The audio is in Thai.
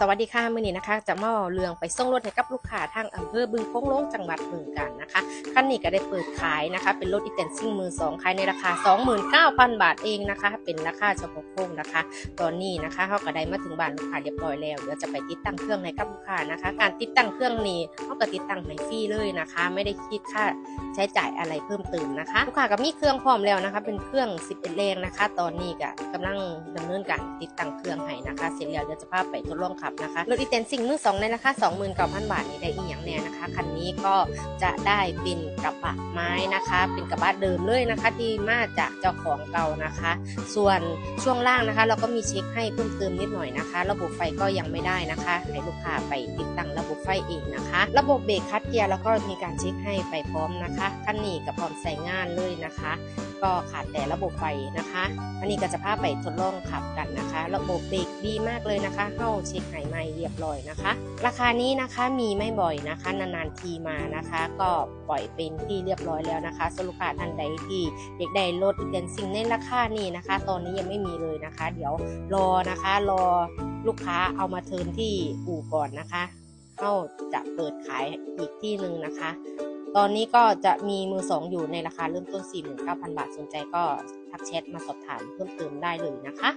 สวัสดีค่ะมื่อนี้นะคะ จะมาเรื่องไปส่งรถให้กับลูกค้าทางอำเภอบึงโค้งโล้งจังหวัดบึงกาฬนะคะคันนี้ก็ได้เปิดขายนะคะ เป็นรถอีแตนซิ่งมือสองขายในราคา 29,000 บาทเองนะคะ เป็นราคาเฉพาะโค้งนะคะ ตอนนี้นะคะเขาก็ได้มาถึงบ้านลูกค้าเรียบร้อยแล้วเดี๋ยวจะไปติดตั้งเครื่องให้กับลูกค้านะคะ การติดตั้งเครื่องนี้เขาก็ติดตั้งให้ฟรีเลยนะคะ ไม่ได้คิดค่าใช้จ่ายอะไรเพิ่มเติมนะคะลูกค้าก็มีเครื่องพร้อมแล้วนะคะ เป็นเครื่อง 11 แรงนะคะ ตอนนี้ก็กำลังดำเนินการติดตั้งเครื่องให้นะคะ เสร็จแล้วเดี๋ยวจะพาไปทดลองขับนะคะรถอีแตนซิ่งมือสองในราคา29,000 บาทนี้ได้อีกอย่างแน่นะคะคันนี้ก็จะได้เป็นกระบะไม้นะคะ เป็นกระบะเดิมเลยนะคะ ที่มาจากเจ้าของเก่านะคะ ส่วนช่วงล่างนะคะ เราก็มีเช็คให้เพิ่มเติมนิดหน่อยนะคะ ระบบไฟก็ยังไม่ได้นะคะให้ลูกค้าไปติดตั้งระบบไฟเองนะคะ ระบบเบรกคัดเกียร์แล้วก็มีการเช็คให้ไปพร้อมนะคะคันนี้กับพร้อมใส่งานเลยนะคะ ก็ขาดแต่ระบบไฟนะคะอันนี้ก็จะพาไปทดลองขับกันนะคะ ระบบเบรกดีมากเลยนะคะเข้าเช็คไหใหม่เรียบร้อยนะคะ ราคานี้นะคะมีไม่บ่อยนะคะ นานๆทีมานะคะ ก็ปล่อยเป็นที่เรียบร้อยแล้วนะคะสรุปค่ะท่านใดที่เด็กใดรถอีกเดนสิ่งในราคานี้นะคะ ตอนนี้ยังไม่มีเลยนะคะ เดี๋ยวรอนะคะรอลูกค้าเอามาเทินที่อู่ก่อนนะคะเข้าจะเปิดขายอีกที่หนึ่งนะคะ ตอนนี้ก็จะมีมือสองอยู่ในราคาเริ่มต้น 49,000 บาทสนใจก็ทักแชทมาสอบถามเพิ่มเติมได้เลยนะคะ